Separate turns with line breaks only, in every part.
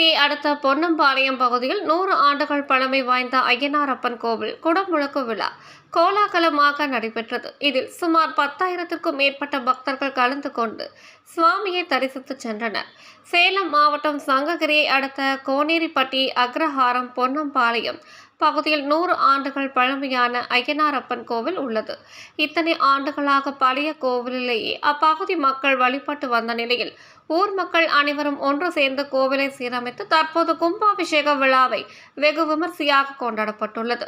சங்ககிரியை அடுத்த பொன்னம்பாளையம் பகுதியில் நூறு ஆண்டுகள் பழமை வாய்ந்த ஐயனாரப்பன் கோவில் குடமுழக்கு விழா கோலாகலமாக நடைபெற்றது. இதில் சுமார் பத்தாயிரத்திற்கும் மேற்பட்ட பக்தர்கள் கலந்து கொண்டு சுவாமியை தரிசித்து சென்றனர். சேலம் மாவட்டம் சங்ககிரியை அடுத்த கோனேரிப்பட்டி அக்ரஹாரம் பொன்னம்பாளையம் பகுதியில் நூறு ஆண்டுகள் பழமையான ஐயனாரப்பன் கோவில் உள்ளது. இத்தனை ஆண்டுகளாக பழைய கோவிலிலேயே அப்பகுதி மக்கள் வழிபட்டு வந்த நிலையில் ஊர் மக்கள் அனைவரும் ஒன்று சேர்ந்து கோவிலை சீரமைத்து தற்போது கும்பாபிஷேக விழாவை வெகு விமர்சையாக கொண்டாடப்பட்டுள்ளது.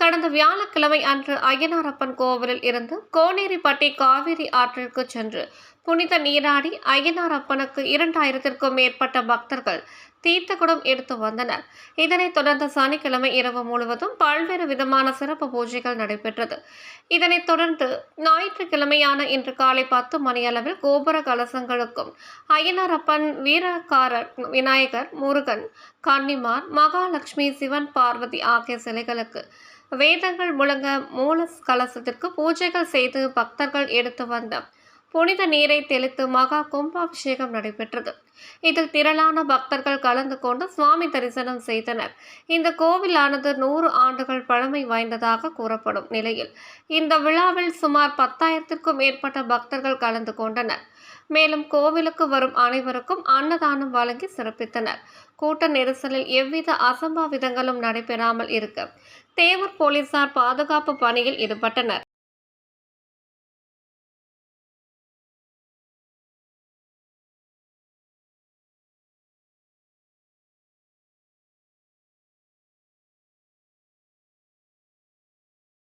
கடந்த வியாழக்கிழமை அன்று ஐயனாரப்பன் கோவிலில் இருந்து கோனேரிப்பட்டி காவிரி ஆற்றிற்கு சென்று புனித நீராடி ஐயனாரப்பனுக்கு இரண்டாயிரத்திற்கும் மேற்பட்ட பக்தர்கள் தீர்த்தகுடம் எடுத்து வந்தனர். இதனைத் தொடர்ந்து சனிக்கிழமை இரவு முழுவதும் பல்வேறு விதமான சிறப்பு பூஜைகள் நடைபெற்றது. இதனைத் தொடர்ந்து ஞாயிற்றுக்கிழமையான இன்று காலை பத்து மணியளவில் கோபுர கலசங்களுக்கும் அய்யனாரப்பன் வீரக்காரர் விநாயகர் முருகன் கன்னிமார் மகாலட்சுமி சிவன் பார்வதி ஆகிய சிலைகளுக்கு வேதங்கள் முழங்க மூல கலசத்திற்கு பூஜைகள் செய்து பக்தர்கள் எடுத்து வந்த புனித நீரை தெளித்து மகா கும்பாபிஷேகம் நடைபெற்றது. இதில் திரளான பக்தர்கள் கலந்து கொண்டு சுவாமி தரிசனம் செய்தனர். இந்த கோவிலானது நூறு ஆண்டுகள் பழமை வாய்ந்ததாக கூறப்படும் நிலையில் இந்த விழாவில் சுமார் பத்தாயிரத்திற்கும் மேற்பட்ட பக்தர்கள் கலந்து கொண்டனர். மேலும் கோவிலுக்கு வரும் அனைவருக்கும் அன்னதானம் வழங்கி சிறப்பித்தனர். கூட்ட நெரிசலில் எவ்வித அசம்பாவிதங்களும் நடைபெறாமல் இருக்க தேவர் போலீசார் பாதுகாப்பு பணியில் ஈடுபட்டனர்.